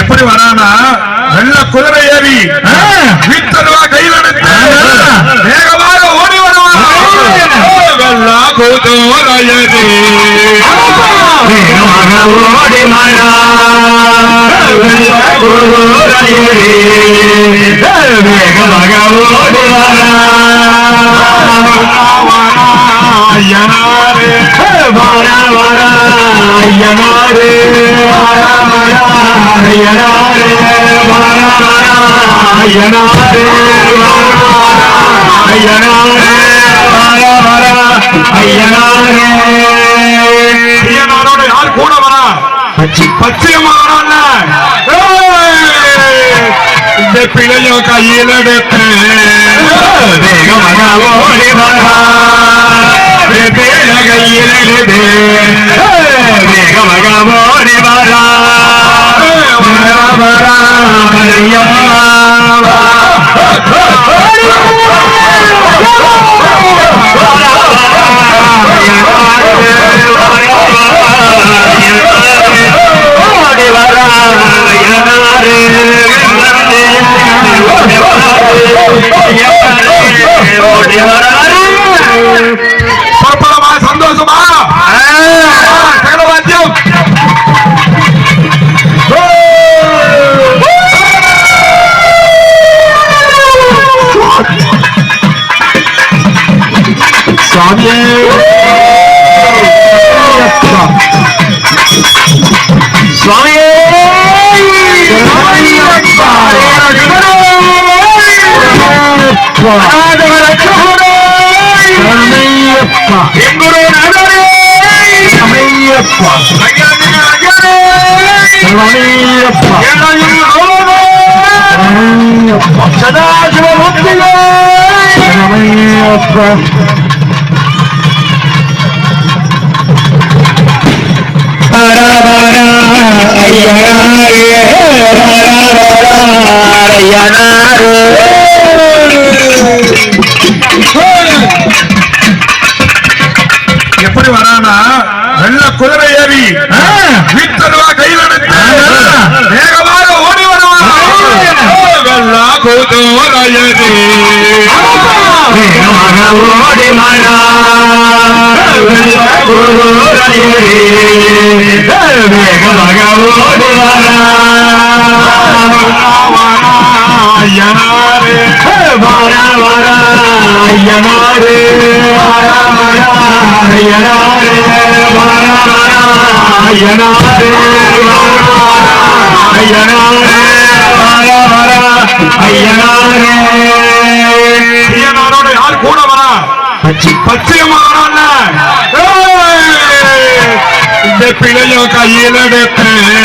எப்படி வரானா? நல்ல குதிரை ஏறி வீட்டருவா கையில் எடுத்து வேகமாக ஓடி வருவான். ஓடி வேகமாக ஓடி வரா யாரே வரா ஐயனாரோட யார் கூட வரா பச்சையம்மா இந்த பிள்ளையும் கையில் எடுத்து வேகமாக ஓடி வரா கையிலிருது வேகமாக ஓடி வரா 좀 알아. 아, 잠깐만 좀. 싸비. 싸비. 아, 내가 나 சுவாமியே எங்குரு நகரே ஐயனே ஐயனே எல்லையில் ரோதே சதாசிவமுக்தியே எப்படி குதிரையதே ஓடி மழா வேகமாக ஓடி வரா ஐயனாரே ஐயனாரோட யார் கூட வரா. பச்சையம்மா வரான்ல ஏய், இந்த பிள்ளையும் கையில் எடுத்தேன்.